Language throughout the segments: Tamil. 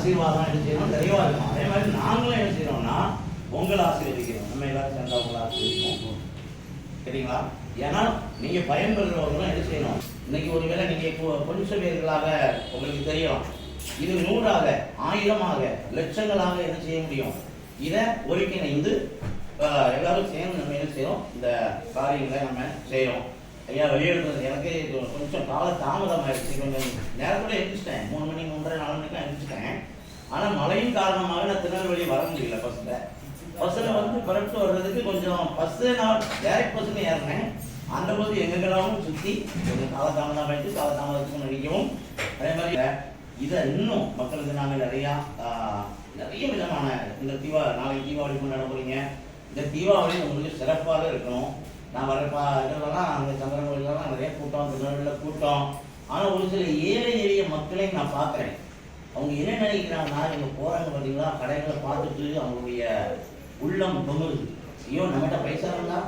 ஆசீர்வாதம் என்ன செய்யணும்? நிறைவா இருக்கும் அதே மாதிரி நாங்களும் என்ன செய்யறோம்னா உங்களை ஆசீர்வதிக்கிறோம் நம்ம எல்லாரும் சேர்ந்தா உங்களை ஆசீர்வதிப்போம். சரிங்களா? ஏன்னா நீங்க பயன்பெறுறவங்களும் என்ன செய்யணும்? இன்னைக்கு ஒருவேளை நீங்க இப்போ கொஞ்சம் பேர்களாக உங்களுக்கு தெரியும். இது நூறாக ஆயிரமாக லட்சங்களாக என்ன செய்ய முடியும்? இதை ஒருங்கிணைந்து எல்லாரும் சேர்ந்து நம்ம என்ன செய்யறோம்? இந்த காரியங்களை நம்ம செய்யறோம். ஐயா வெளியெடுக்கிறது எனக்கு கொஞ்சம் கால தாமதம் ஆயிடுச்சு கொஞ்சம் நேரத்தோட எழுந்திரிச்சிட்டேன். மூணு மணி மூன்றரை நாலு மணிக்கு எழுந்திரிச்சிட்டேன். ஆனா மழையின் காரணமாக நான் திருநெல்வேலி வர முடியல பஸ்ல பஸ்ஸில் வந்து புறப்பட்டு வர்றதுக்கு கொஞ்சம் பஸ்ஸு நான் டேரக்ட் பஸ்ஸில் ஏறினேன். அந்த போது எங்கெல்லாம் சுற்றி கொஞ்சம் காலதாமதம் ஆயிடுச்சு. காலதாமதத்துக்கு நடிக்கவும் அதே மாதிரி இதை இன்னும் மக்களுக்கு நாங்கள் நிறையா நிறைய விதமான இந்த தீபா நாளைக்கு தீபாவளி கொண்டாட போறீங்க. இந்த தீபாவளி உங்களுக்கு சிறப்பாக இருக்கணும். நான் வரப்பா இதெல்லாம் அங்கே சந்திரன் கோயிலெல்லாம் நிறைய கூட்டம் திருநெல்வேலியில் கூட்டம். ஆனால் ஒரு சில ஏழை எளிய மக்களை நான் பார்க்குறேன். அவங்க என்ன நினைக்கிறாங்கன்னா இவங்க போறாங்க பார்த்தீங்களா கடைகளை பார்த்துட்டு அவங்களுடைய உள்ளம் தொங்குது ஐயோ நம்மகிட்ட பைசா இருந்தா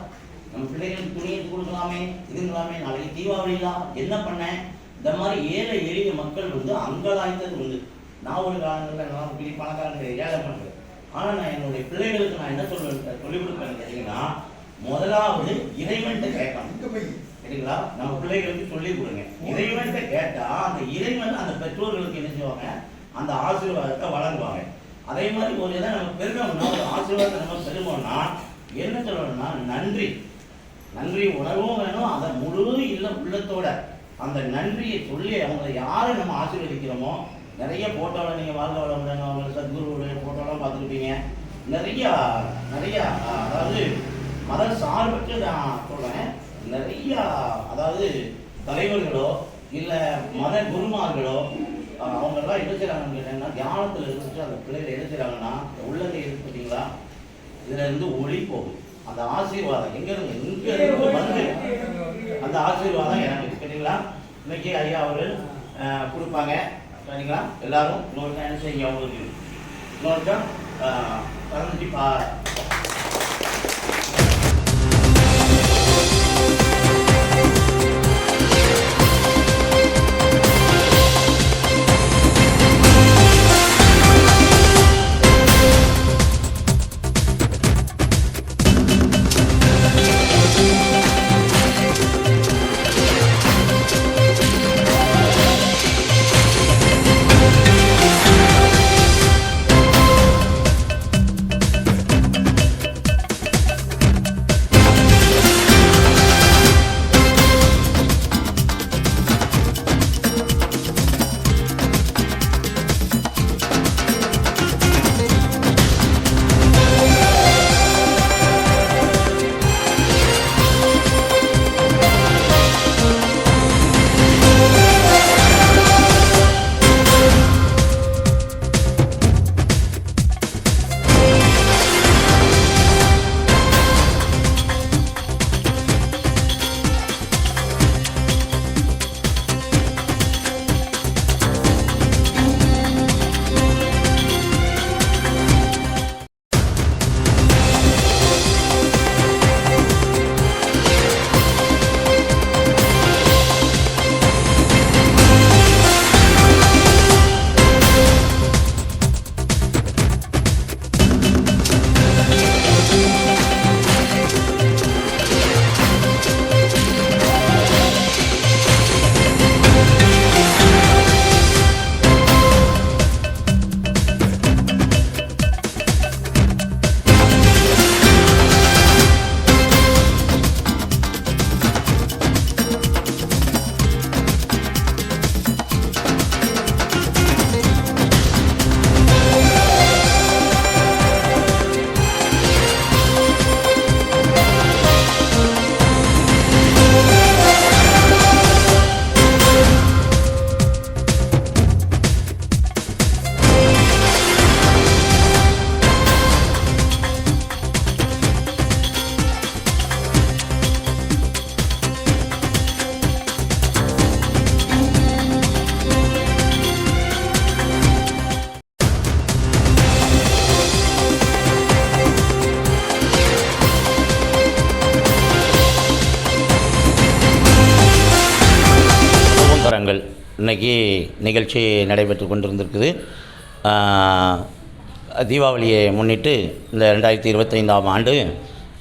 நம்ம பிள்ளைகளுக்கு துணியை கொடுக்கலாமே இதுங்களாமே நாளைக்கு தீபாவளிலாம் என்ன பண்ணேன் இந்த மாதிரி ஏழை எளிய மக்கள் வந்து அங்கலாய்த்தது உண்டு. நான் ஒரு காலங்களில் நான் பெரிய பணக்காரங்க ஏழை பண்ணுறேன் ஆனால் நான் என்னுடைய பிள்ளைகளுக்கு நான் என்ன சொல்லுவேன் சொல்லிக் கொடுப்பேன்னு கேட்டீங்கன்னா முதலாவது இறைவன்கிட்ட கேட்கணும். சரிங்களா? நம்ம பிள்ளைகளுக்கு சொல்லி கொடுங்க. இறைவன்கிட்ட கேட்டா அந்த இறைவன் அந்த பெற்றோர்களுக்கு என்ன செய்வாங்க? அந்த ஆசீர்வாதத்தை வழங்குவாங்க. அதே மாதிரி ஒரு இதை நம்ம பெருகணும்னா ஒரு ஆசீர்வாதத்தை நம்ம பெருமோம்னா என்ன சொல்லணும்னா நன்றி. நன்றி உணர்வும் வேணும். அதை முழு இல்ல உள்ளத்தோட. அந்த நன்றியை சொல்லி அவங்களை யாரை நம்ம ஆசீர்வதிக்கிறோமோ நிறைய போட்டோவில் நீங்கள் வாழ்க வளமுடன் அவங்க சத்குருவுடைய போட்டோலாம் பார்த்துருப்பீங்க. நிறைய நிறைய அதாவது மத சார்பற்று நான் சொல்கிறேன் நிறைய அதாவது தலைவர்களோ இல்லை மத குருமார்களோ அவங்கெல்லாம் என்ன செய்றாங்கன்னு கேட்டாங்கன்னா தியானத்துல இருந்துட்டு அந்த பிள்ளைகள் என்ன செய்றாங்கன்னா இந்த இருக்கு பார்த்தீங்களா? இதுல இருந்து ஒளி போகும் அந்த ஆசீர்வாதம் எங்க இருந்து? இங்க இருந்து வந்து? அந்த ஆசீர்வாதம் எனக்கு கேட்டீங்களா? இன்னைக்கு ஐயா அவர் கொடுப்பாங்க. சரிங்களா? எல்லாரும் இன்னொருக்கா என்ன செய்யுங்க அவங்களுக்கு. இன்னொருக்கா பதினஞ்சு பா இன்றைக்கி இன்னைக்கு நிகழ்ச்சி நடைபெற்று கொண்டிருந்திருக்குது. தீபாவளியை முன்னிட்டு இந்த ரெண்டாயிரத்தி இருபத்தைந்தாம் ஆண்டு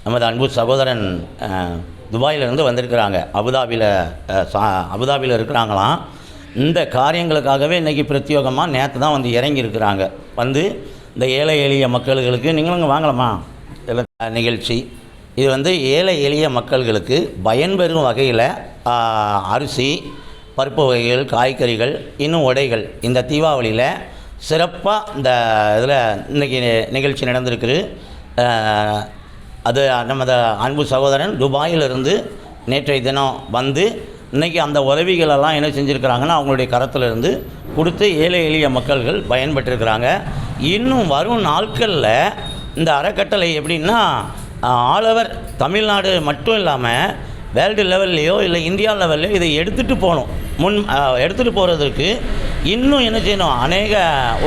நமது அன்பு சகோதரன் துபாயிலிருந்து வந்திருக்கிறாங்க. அபுதாபியில் சா அபுதாபியில் இருக்கிறாங்களாம். இந்த காரியங்களுக்காகவே இன்றைக்கி பிரத்யோகமாக நேற்று தான் வந்து இறங்கியிருக்கிறாங்க. வந்து இந்த ஏழை எளிய மக்களுக்கு நீங்களும் இங்கே வாங்கலாமா? இதில் நிகழ்ச்சி. இது வந்து ஏழை எளிய மக்கள்களுக்கு பயன்பெறும் வகையில் அரிசி பருப்பு வகைகள் காய்கறிகள் இன்னும் உடைகள். இந்த தீபாவளியில் சிறப்பாக இந்த இதில் இன்றைக்கி நிகழ்ச்சி நடந்திருக்குது. அது நமது அன்பு சகோதரன் துபாயிலிருந்து நேற்றைய தினம் வந்து இன்றைக்கி அந்த உதவிகளெல்லாம் என்ன செஞ்சுருக்கிறாங்கன்னா அவங்களுடைய கரத்திலிருந்து கொடுத்து ஏழை எளிய மக்கள்கள் பயன்பெற்றிருக்கிறாங்க. இன்னும் வரும் நாட்களில் இந்த அறக்கட்டளை எப்படின்னா ஆலவர் தமிழ்நாடு மட்டும் இல்லாமல் வேர்ல்டு லெவல்லையோ இல்லை இந்தியா லெவல்லையோ இதை எடுத்துகிட்டு போகணும். முன் எடுத்துகிட்டு போகிறதுக்கு இன்னும் என்ன செய்யணும்? அநேக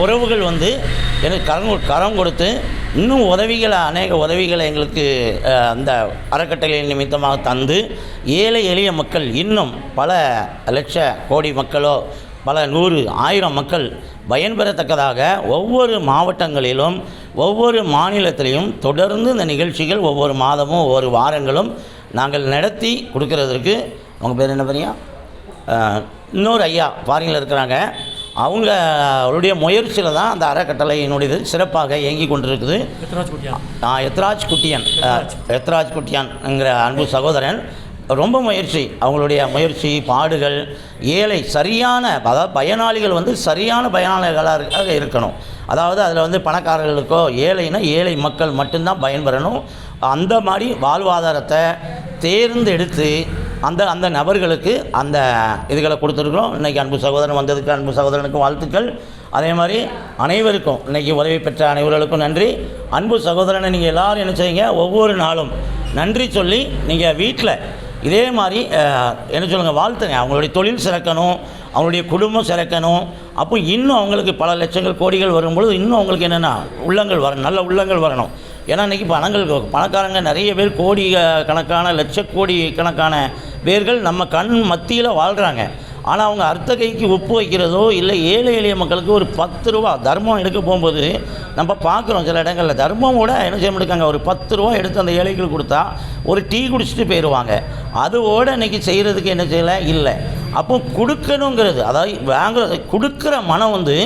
உறவுகள் வந்து எனக்கு கரம் கரம் கொடுத்து இன்னும் உதவிகளை அநேக உதவிகளை எங்களுக்கு அந்த அறக்கட்டளை நிமித்தமாக தந்து ஏழை எளிய மக்கள் இன்னும் பல லட்ச கோடி மக்களோ பல நூறு ஆயிரம் மக்கள் பயன்பெறத்தக்கதாக ஒவ்வொரு மாவட்டங்களிலும் ஒவ்வொரு மாநிலத்திலையும் தொடர்ந்து இந்த நிகழ்ச்சிகள் ஒவ்வொரு மாதமும் ஒவ்வொரு வாரங்களும் நாங்கள் நடத்தி கொடுக்கறதற்கு அவங்க பேர் என்ன பெரியா? இன்னொரு ஐயா ஃபாரினில் இருக்கிறாங்க. அவங்க அவருடைய முயற்சியில் தான் அந்த அறக்கட்டளையினுடையது சிறப்பாக இயங்கி கொண்டிருக்குது. எத்ராஜ் குட்டியன். எத்ராஜ் குட்டியான்ங்கிற அன்பு சகோதரன். ரொம்ப முயற்சி. அவங்களுடைய முயற்சி பாடுகள் ஏழை சரியான அதாவது பயனாளிகள் வந்து சரியான பயனாளிகளாக இருக்கணும். அதாவது அதில் வந்து பணக்காரர்களுக்கோ ஏழைனா ஏழை மக்கள் மட்டும்தான் பயன்பெறணும். அந்த மாதிரி வாழ்வாதாரத்தை தேர்ந்தெடுத்து அந்த அந்த நபர்களுக்கு அந்த இதுகளை கொடுத்துருக்குறோம். இன்றைக்கி அன்பு சகோதரன் வந்ததுக்கு அன்பு சகோதரனுக்கும் வாழ்த்துக்கள். அதே மாதிரி அனைவருக்கும் இன்றைக்கி உதவி பெற்ற அனைவர்களுக்கும் நன்றி. அன்பு சகோதரனை நீங்கள் எல்லாரும் என்ன செய்யுங்க? ஒவ்வொரு நாளும் நன்றி சொல்லி நீங்கள் வீட்டில் இதே மாதிரி என்ன சொல்லுங்கள் வாழ்த்துங்க. அவங்களுடைய தொழில் சிறக்கணும் அவங்களுடைய குடும்பம் சிறக்கணும். அப்போ இன்னும் அவங்களுக்கு பல லட்சங்கள் கோடிகள் வரும்பொழுது இன்னும் அவங்களுக்கு என்னென்னா உள்ளங்கள் வரணும் நல்ல உள்ளங்கள் வரணும். ஏன்னா இன்றைக்கி பணங்கள் பணக்காரங்க நிறைய பேர் கோடி கணக்கான லட்ச கோடி கணக்கான பேர்கள் நம்ம கண் மத்தியில் வாழ்கிறாங்க ஆனால் அவங்க அர்த்த கைக்கு உப்பு வைக்கிறதோ இல்லை ஏழை எளிய மக்களுக்கு ஒரு பத்து ரூபா தர்மம் எடுக்க போகும்போது நம்ம பார்க்குறோம் சில இடங்களில் தர்மம் கூட என்ன செய்ய முடியாங்க ஒரு பத்து ரூபா எடுத்து அந்த ஏழைகள் கொடுத்தா ஒரு டீ குடிச்சிட்டு போயிடுவாங்க அதோட இன்னைக்கு செய்கிறதுக்கு என்ன செய்யலை? இல்லை. அப்போ கொடுக்கணுங்கிறது அதாவது வாங்குறது கொடுக்குற மனம் வந்து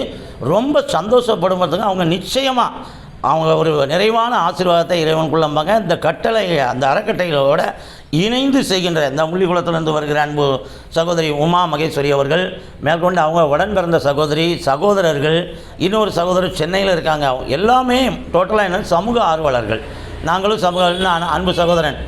ரொம்ப சந்தோஷப்படுறதுக்கு அவங்க நிச்சயமாக அவங்க ஒரு நிறைவான ஆசீர்வாதத்தை இறைவனுக்குள்ளம்பாங்க இந்த கட்டளை அந்த அறக்கட்டளைகளோட இணைந்து செய்கின்ற இந்த முள்ளிக்குளத்திலிருந்து வருகிற அன்பு சகோதரி உமா மகேஸ்வரி அவர்கள் மேற்கொண்டு அவங்க உடன் பிறந்த சகோதரி சகோதரர்கள் இன்னொரு சகோதரர் சென்னையில் இருக்காங்க. எல்லாமே டோட்டலாக என்ன சமூக ஆர்வலர்கள். நாங்களும் சமூக நான் அன்பு சகோதரன்.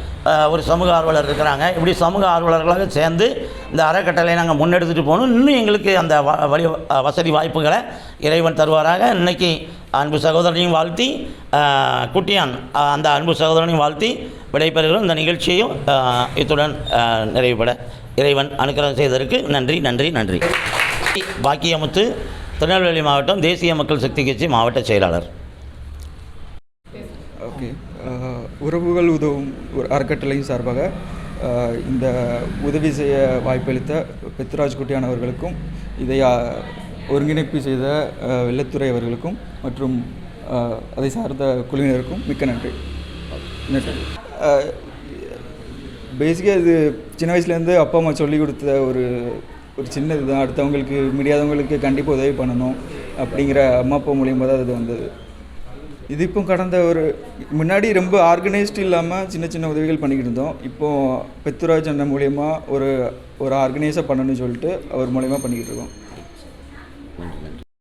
ஒரு சமூக ஆர்வலர் இருக்கிறாங்க. இப்படி சமூக ஆர்வலர்களாக சேர்ந்து இந்த அறக்கட்டளை நாங்கள் முன்னெடுத்துட்டு போகணும். இன்னும் எங்களுக்கு அந்த வ- வழி வசதி வாய்ப்புகளை இறைவன் தருவாராக. இன்றைக்கி அன்பு சகோதரனையும் வாழ்த்தி குட்டியான் அந்த அன்பு சகோதரனையும் வாழ்த்தி விடைபெறுகிறோம். இந்த நிகழ்ச்சியையும் இத்துடன் நிறைவுபட இறைவன் அனுக்கிரகம் செய்ததற்கு நன்றி நன்றி நன்றி. பாக்கியமுத்து திருநெல்வேலி மாவட்டம் தேசிய மக்கள் சக்தி கட்சி மாவட்ட செயலாளர். உறவுகள் உதவும் ஒரு அறக்கட்டளையின் சார்பாக இந்த உதவி செய்ய வாய்ப்பளித்த பெத்ராஜ் குட்டியான் அவர்களுக்கும் இதை ஒருங்கிணைப்பு செய்த வெள்ளத்துறை அவர்களுக்கும் மற்றும் அதை சார்ந்த குழுவினருக்கும் மிக்க நன்றி. நன்றி. பேசிக்காக இது சின்ன வயசுலேருந்து அப்பா அம்மா சொல்லி கொடுத்த ஒரு ஒரு சின்ன இதுதான். அடுத்தவங்களுக்கு முடியாதவங்களுக்கு கண்டிப்பாக உதவி பண்ணணும் அப்படிங்கிற அம்மா அப்பா மூலியமாக தான் இது வந்தது. இது இப்போ கடந்த ஒரு முன்னாடி ரொம்ப ஆர்கனைஸ்டு இல்லாமல் சின்ன சின்ன உதவிகள் பண்ணிக்கிட்டு இருந்தோம். இப்போது பெத்துராஜ் அண்ணன் மூலியமாக ஒரு ஒரு ஆர்கனைஸாக பண்ணணும்னு சொல்லிட்டு அவர் மூலயமா பண்ணிக்கிட்டு இருக்கோம்.